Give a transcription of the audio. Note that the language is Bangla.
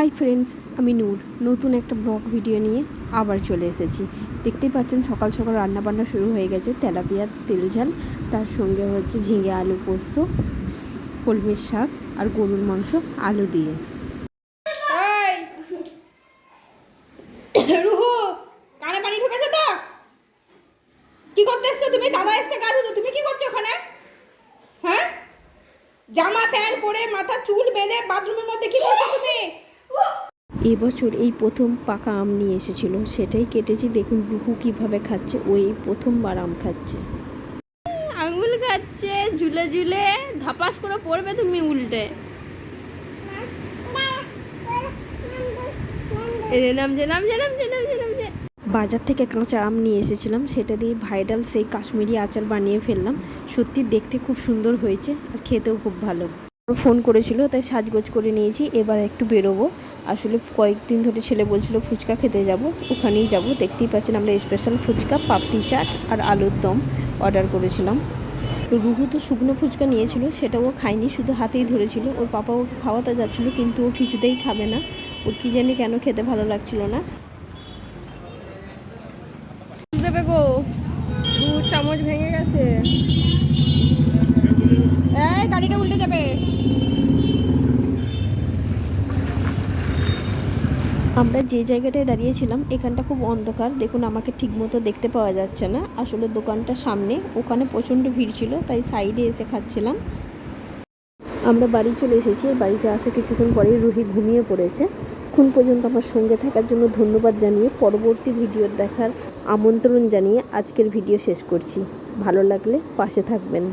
হাই ফ্রেন্ডস আমি নূর। নতুন একটা ব্লগ ভিডিও নিয়ে আবার চলে এসেছি। দেখতেই পাচ্ছেন সকাল সকাল রান্না বান্না শুরু হয়ে গেছে তেলাপিয়া, তেল ঝাল। তার সঙ্গে হচ্ছে ঝিঙে আলু পোস্ত, কলমির শাক আর গরুর মাংস, আলু দিয়ে। রুহু, কানে পানি ঢুকেছে তো? কি করতে এসছো তুমি? দাদা এসছে গা ধুতে। তুমি কি করছ ওখানে? হ্যাঁ? জামা, প্যান্ট পরে মাথা, চুল বেঁধে বাথরুমের মধ্যে কি করছ তুমি? এবছর এই প্রথম পাকা আম নিয়ে এসেছিল। সেটাই কেটেছি দেখুন রুহু কীভাবে খাচ্ছে ও এই প্রথমবার আম খাচ্ছে। আঙুল খাচ্ছে ঝুলে ঝুলে ধাপাস করে পড়বে তুমি উল্টে। যে। বাজার থেকে কাঁচা আম নিয়ে এসেছিলাম সেটা দিয়ে ভাইরাল সেই কাশ্মীরি আচার বানিয়ে ফেললাম। সত্যি দেখতে খুব সুন্দর হয়েছে আর খেতেও খুব ভালো। ফোন করেছিল, তাই সাজগোজ করে নিয়েছি। এবার একটু বেরোবো। আসলে কয়েকদিন ধরে ছেলে বলছিল, ফুচকা খেতে যাব। ওখানেই যাব। দেখতেই পাচ্ছেন আমরা স্পেশাল ফুচকা, পাপড়ি চাট আর আলুর দম অর্ডার করেছিলাম। রুহু তো শুকনো ফুচকা নিয়েছিল সেটা ও খায়নি, শুধু হাতেই ধরেছিল। ওর পাপা ওকে খাওয়াতে যাচ্ছিল, কিন্তু ও কিছুতেই খাবে না। ওর কী জানি কেন খেতে ভালো লাগছিল না। চামচ ভেঙে গেছে। গাড়িটা উল্টে যাবে আমরা যে জায়গাটায় দাঁড়িয়েছিলাম, এখানটা খুব অন্ধকার। দেখুন, আমাকে ঠিকমতো দেখতে পাওয়া যাচ্ছে না। আসলে দোকানটা সামনে, ওখানে প্রচণ্ড ভিড় ছিল, তাই সাইডে এসে খাচ্ছিলাম। আমরা বাড়ি চলে এসেছি। বাড়িতে আসে কিছুক্ষণ পরেই রুহি ঘুমিয়ে পড়েছে। এখন পর্যন্ত আমার সঙ্গে থাকার জন্য ধন্যবাদ জানিয়ে পরবর্তী ভিডিও দেখার আমন্ত্রণ জানিয়ে আজকের ভিডিও শেষ করছি। ভালো লাগলে পাশে থাকবেন।